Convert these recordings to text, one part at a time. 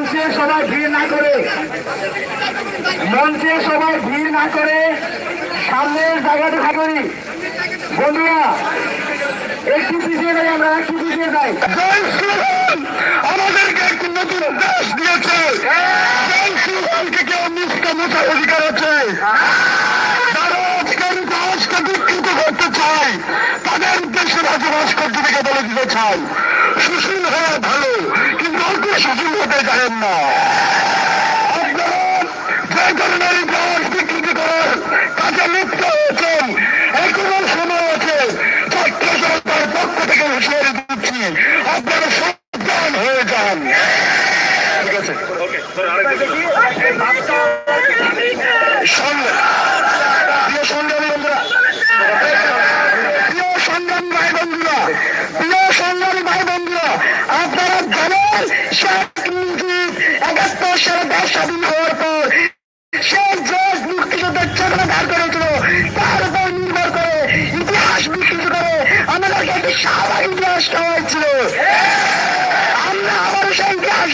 মঞ্চে সবাই ভিড় না করে। মঞ্চে সবাই ভিড় না করে। সামনের জায়গাতে থাকি বন্ধুরা, একটু পিছিয়ে যাই আমরা, একটু পিছিয়ে যাই। আমাদেরকে একটি নতুন দেশ দিয়েছে। অধিকার আছে। করতে চায় তাদের উদ্দেশ্যে রাজ্য ভাস্কর্য থেকে বলে দিতে চাই। সুশীল হওয়া ভালো, কিন্তু অল্প সুশীল হতে জানেন না। আপনারা যে ধরনের বিকৃতি করেন কাজে লিপ্ত হয়েছেন এখনও সময় আছে ছাত্র জনতার পক্ষ থেকে হুঁশিয়ারি দিচ্ছি আপনারা সাবধান হয়ে যান ঠিক আছে সঙ্গে প্রিয় সংগ্রামী বন্ধুরা প্রিয় সংগ্রামী ভাই বন্ধুরা প্রিয় সংগ্রামী ভাই বন্ধুরা আপনারা জানেন শেখ মুজিব একাত্তর সালে দেশ স্বাধীন হওয়ার পর সেই দেশ মুক্তিযুদ্ধের চেতনা ধার করেছিল তার উপর নির্ভর করে ইতিহাস বিকৃত করে আমাদেরকে একটি স্বাভাবিক ইতিহাস দেওয়া হয়েছিল আমরা আবার সেই ইতিহাস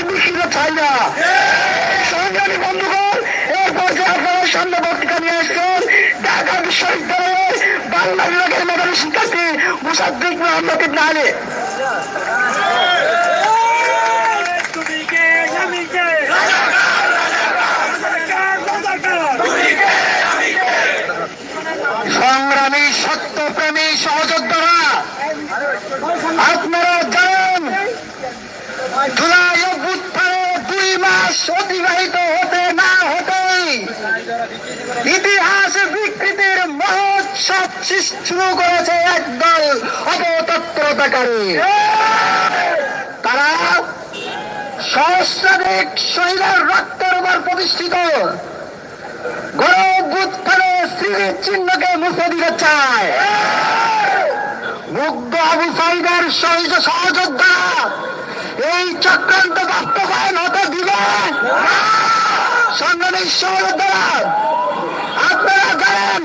সংগ্রামী বন্ধুগণ, এরপর যে আপনারা সামনে বক্তৃতা নিয়ে আসছেন, ঢাকা বিশ্ববিদ্যালয়ের বাংলা বিভাগের মেধাবী শিক্ষার্থী মুসাদ্দিক মোহাম্মদ ইবনে আলী। তুমি কে আমি কে সংগ্রামী সত্যপ্রেমী সহযোদ্ধারা ইতিহাস বিকৃতির মহোৎসব শুরু করেছে একদল অপতৎপরতাকারী তারা সহস্রাধিক শহীদের রক্তের উপর প্রতিষ্ঠিত। গণভুত্থানে স্মৃতির চিহ্নকে মুছে দিতে চায়। মুগ্ধ আবু সাইদের সহিত সহযোদ্ধা এই চক্রান্ত বাস্তবায়ন হতে দিবে। সংগ্রামী সহযোদ্ধারা আপনারা জানেন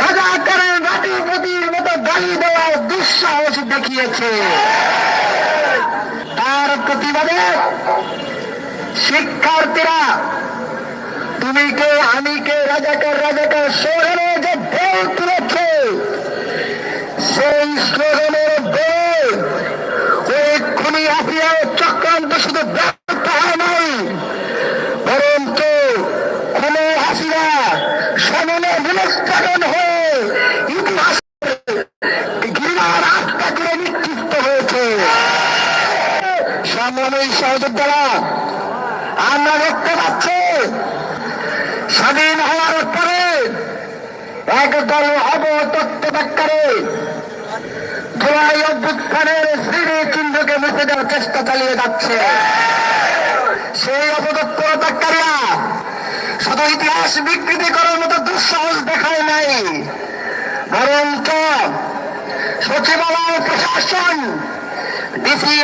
রাজাকারের রাটিপতির মতো গালি দেওয়ার দুঃসাহস দেখিয়েছে। তার প্রতিবাদে শিক্ষার্থীরা, তুমি কে, আমি কে, রাজাকার রাজাকার স্লোগানে যে ঢেউ তুলেছে, সেই স্লোগানের ঢেউ ওই খুনি হাসিয়া চক্রান্ত শুধু ব্যর্থ হয় নাই বরঞ্চ খুনে হাসিয়া সমনে বিলস্থাপন হয়ে ইতিহাস ঘৃণার আস্থা করে নিক্ষিপ্ত হয়েছে সংগ্রামী সহযোদ্ধারা, আমরা দেখতে পাচ্ছি, স্বাধীন হওয়ার পরে একদল অবতত্ত্ববাক্যারে জুলাই অভ্যুত্থানের চিহ্নকে দেওয়ার চেষ্টা চালিয়ে যাচ্ছে। সেই অপতত্ত্ববাক্যারীরা শুধু ইতিহাস বিকৃতি করার মতো দুঃসাহস দেখায় নাই, বরঞ্চ সচিবালয় প্রশাসন, ডিসি